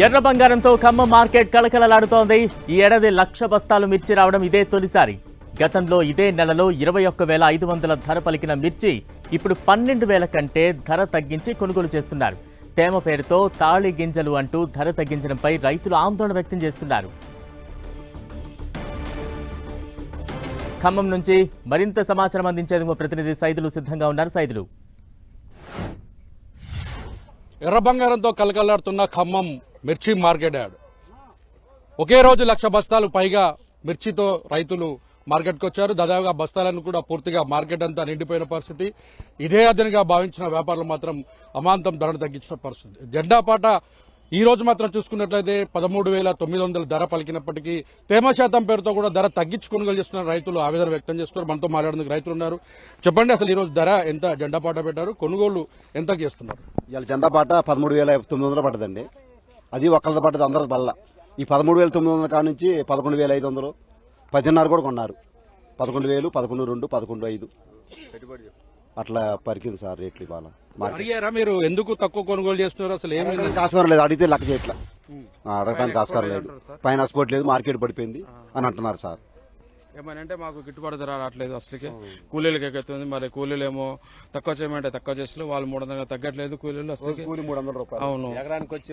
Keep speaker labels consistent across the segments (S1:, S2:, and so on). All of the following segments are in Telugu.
S1: ఎర్ర బంగారంతో ఖమ్మం మార్కెట్ కలకలలాడుతోంది ఈ ఏడాది లక్ష బస్తాలు మిర్చి రావడం ఇదే తొలిసారి. గతంలో ఇదే నెలలో ఇరవై ఒక్క వేల ఐదు వందల ధర పలికిన మిర్చి ఇప్పుడు పన్నెండు వేల కంటే ధర తగ్గించి కొనుగోలు చేస్తున్నారు. తేమ పేరుతో తాళి గింజలు అంటూ ధర తగ్గించడంపై రైతులు ఆందోళన వ్యక్తం చేస్తున్నారు. ఖమ్మం నుంచి మరింత సమాచారం అందించేందుకు ప్రతినిధి సైదులు సిద్ధంగా ఉన్నారు. సైదులు.
S2: ఎర్ర బంగారంతో కలకలాడుతున్న ఖమ్మం మిర్చి మార్కెట్ యార్డ్ ఒకే రోజు లక్ష బస్తాలు పైగా మిర్చితో రైతులు మార్కెట్కి వచ్చారు. దాదాపుగా బస్తాలను కూడా పూర్తిగా మార్కెట్ అంతా నిండిపోయిన పరిస్థితి. ఇదే అదనగా భావించిన వ్యాపారులు మాత్రం అమాంతం ధరను తగ్గించిన పరిస్థితి. జెండా పాట ఈ రోజు మాత్రం చూసుకున్నట్లయితే పదమూడు వేల తొమ్మిది వందల ధర పలికినప్పటికీ తేమ శాతం పేరుతో కూడా ధర తగ్గించి కొనుగోలు చేస్తున్న రైతులు ఆవేదన వ్యక్తం చేస్తున్నారు. మనతో మాట్లాడేందుకు రైతులు ఉన్నారు. చెప్పండి అసలు ఈ రోజు ధర ఎంత? జెండా పాట పెట్టారు. కొనుగోలు ఎంత చేస్తున్నారు?
S3: ఇవాళ జెండా పాట పదమూడు వేల తొమ్మిది వందలు పడ్డదండి. అది ఒక్కళ్ళది పడ్డది అందరది బల్ల. ఈ పదమూడు వేల తొమ్మిది వందల కాడ నుంచి పదకొండు వేల ఐదు వందలు. పదిన్నర కూడా కొన్నారు. పదకొండు వేలు పదకొండు రెండు పదకొండు ఐదు. అట్లా పరికింది సార్ రేట్లు ఇవాళ.
S2: అడిగారా మీరు ఎందుకు తక్కువ కొనుగోలు చేస్తున్నారు? అసలు ఏమైంది
S3: ఆస్కారం లేదు. అడిగితే లెక్క చేయట్లా. ఆ, అడగడానికి ఆస్కారం లేదు. పైన స్పోర్ట్ లేదు మార్కెట్ పడిపోయింది అని అంటున్నారు సార్.
S4: ఏమనంటే మాకు గిట్టుబాటు ధర రావట్లేదు అసలుకి. కూలీలకి ఎక్కుతుంది మరి కూలీలు ఏమో తక్కువ చేయమంటే తక్కువ చేస్తారు వాళ్ళు మూడు వందలు తగ్గట్లేదు కూలీలు
S3: రూపాయలు.
S4: అవును.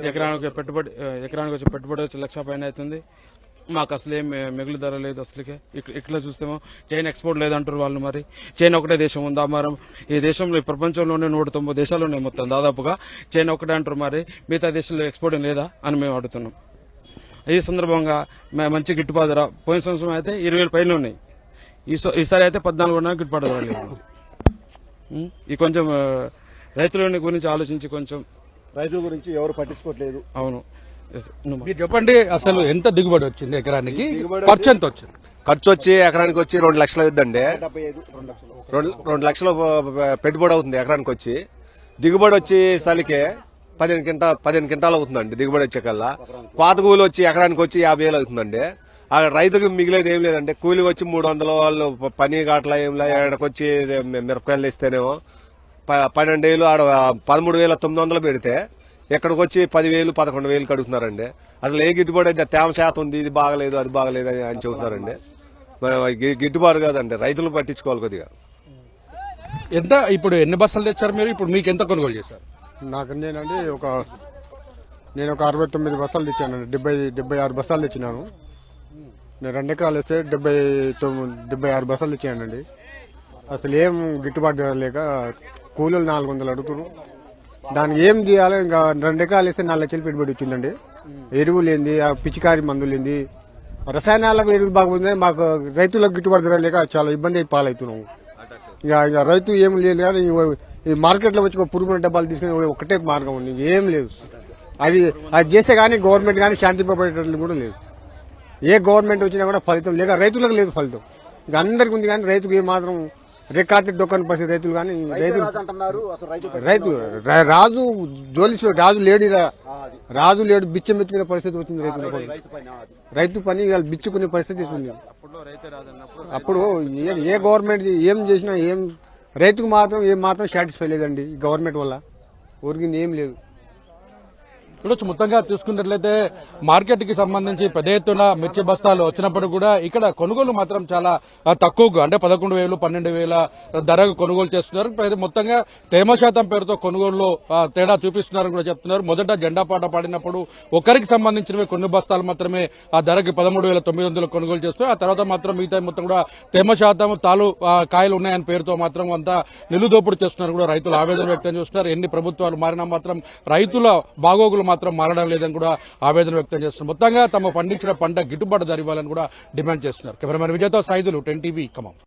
S3: ఎకరానికి
S4: పెట్టుబడి ఎకరానికి వచ్చి పెట్టుబడి వచ్చి లక్ష పైన అవుతుంది. మాకు అసలు ఏం మిగులు ధర లేదు అసలుకే. ఇట్లా- చూస్తేమో చైనా ఎక్స్పోర్ట్ లేదంటారు వాళ్ళు మరి. చైనా ఒకటే దేశం ఉందా మరి? ఈ దేశంలో ఈ ప్రపంచంలోనే నూట తొంభై దేశాలు ఉన్నాయి మొత్తం దాదాపుగా. చైనా ఒకటే అంటారు మరి. మిగతా దేశంలో ఎక్స్పోర్ట్ ఏం లేదా అని మేము అడుగుతున్నాం. ఈ సందర్భంగా మంచి గిట్టుబాటు ధర. పోయిన సంవత్సరం అయితే ఇరవై వేల పైన ఉన్నాయి. ఈ సో- ఈసారి అయితే పద్నాలుగున్నర గిట్టుబాటు ధర లేదు? ఈ కొంచెం రైతుల గురించి ఆలోచించి కొంచెం
S3: రైతుల గురించి ఎవరు పట్టించుకోవట్లేదు.
S4: అవును.
S2: మీరు. చెప్పండి అసలు ఎంత దిగుబడి వచ్చింది ఎకరానికి? ఖర్చు ఎంత వచ్చింది?
S5: ఖర్చు వచ్చి ఎకరానికి వచ్చి రెండు లక్షలు అవుతుందండి.
S3: రెండు లక్షలు.
S5: పెట్టుబడి అవుతుంది ఎకరానికి వచ్చి. దిగుబడి వచ్చి సలికే పదిహేను కింటా పదిహేను కింటాలు అవుతుందండి దిగుబడి వచ్చే కల్లా పాత కూలి వచ్చి ఎకరానికి వచ్చి యాభై వేలు అవుతుందండి. ఆ రైతుకి మిగిలేదు ఏం లేదండి. కూలి వచ్చి మూడు వందల వాళ్ళు పని కాట్లా ఏం లే ఎక్కడికి మిరపకాయలు ఇస్తేనేమో ప- పన్నెండు వేలు ఆడ పదమూడు వేల తొమ్మిది వందలు పెడితే ఎక్కడికి వచ్చి పదివేలు పదకొండు వేలు కడుగుతున్నారండి. అసలు ఏ గిట్టుబాటు అయితే తేమ శాతం ఉంది ఇది బాగలేదు అది బాగలేదు అని అని చెబుతున్నారండి. మరి గిట్టుబాటు కాదండి రైతులు పట్టించుకోవాలి కొద్దిగా.
S2: ఎంత ఇప్పుడు ఎన్ని బస్సులు తెచ్చారు మీరు? ఇప్పుడు మీకు ఎంత కొనుగోలు చేశారు?
S6: నాకు నేనండి ఒక నేను ఒక అరవై తొమ్మిది బస్తాలు తెచ్చానండి. డెబ్బై డెబ్బై ఆరు బస్తాలు తెచ్చినాను. నేను రెండు ఎకరాలు వేస్తే డెబ్బై తొమ్మిది డెబ్బై ఆరు బస్తాలు తెచ్చానండి. అసలు ఏం గిట్టుబాటు ధర లేక కూలీలు నాలుగు వందలు అడుగుతున్నారు దానికి ఏం చేయాలి ఇంకా రెండు ఎకరాలు వేస్తే నాలుగు లక్షలు పెట్టుబడి వచ్చిందండి. ఎరువులేంది ఆ పిచికారి మందులు ఏంది రసాయనాలకు ఎరువులు బాగుంది మాకు రైతులకు గిట్టుబాటు ధర లేక చాలా ఇబ్బంది అయి పాలవుతున్నాము. ఇక ఇక రైతు ఏం లేదు కానీ ఈ- ఈ మార్కెట్లో వచ్చి ఒక పురుగుల డబ్బాలు తీసుకుని ఒకటే మార్గం ఉంది. ఏం లేదు. అది అది చేస్తే కానీ గవర్నమెంట్ కానీ శాంతి పడేటట్లు కూడా లేదు. ఏ గవర్నమెంట్ వచ్చినా కూడా ఫలితం లేక రైతులకు లేదు ఫలితం. ఇక అందరికి ఉంది కానీ రైతుకు ఏ మాత్రం రికార్డు డొక్కని పరిస్థితి రైతులు కానీ రైతులు
S3: రైతు
S6: రాజు జోలిసి రాజు లేడు. రాజు లేడు బిచ్చం ఎత్తుకునే పరిస్థితి వచ్చింది రైతులకు
S3: రైతు పైన
S6: బిచ్చుకునే పరిస్థితి అప్పుడు ఏ గవర్నమెంట్ ఏం చేసినా ఏం రైతుకు మాత్రం ఏం మాత్రం సాటిస్ఫై లేదండి ఈ గవర్నమెంట్ వల్ల. ఊరికింది ఏం లేదు.
S2: చూడొచ్చు మొత్తంగా చూసుకున్నట్లయితే మార్కెట్కి సంబంధించి పెద్ద ఎత్తున మిర్చి బస్తాలు వచ్చినప్పుడు కూడా ఇక్కడ కొనుగోలు మాత్రం చాలా తక్కువగా అంటే పదకొండు వేలు పన్నెండు వేల ధరకు కొనుగోలు చేస్తున్నారు. మొత్తంగా తేమ శాతం పేరుతో కొనుగోలులో తేడా చూపిస్తున్నారని కూడా చెప్తున్నారు. మొదట జెండా పాట పాడినప్పుడు ఒకరికి సంబంధించినవి కొన్ని బస్తాలు మాత్రమే ఆ ధరకి పదమూడు వేల తొమ్మిది వందలు కొనుగోలు చేస్తున్నారు ఆ తర్వాత మాత్రం మిగతా మొత్తం కూడా తేమ శాతం తాలు ఆ, కాయలు ఉన్నాయని పేరుతో మాత్రం అంతా నిలుదోపుడు చేస్తున్నారు కూడా రైతులు ఆవేదన వ్యక్తం చేస్తున్నారు. ఎన్ని ప్రభుత్వాలు మారినా మాత్రం రైతుల బాగోగులు మాత్రం మారడం లేదని కూడా ఆవేదన వ్యక్తం చేస్తున్నారు. మొత్తంగా తమ పండించిన పంట గిట్టుబాటు ధర ఇవ్వాలని కూడా డిమాండ్ చేస్తున్నారు. కెమెరామెన్ విజయతో సాయుధులు టెన్ టీవీ ఖమ్మం.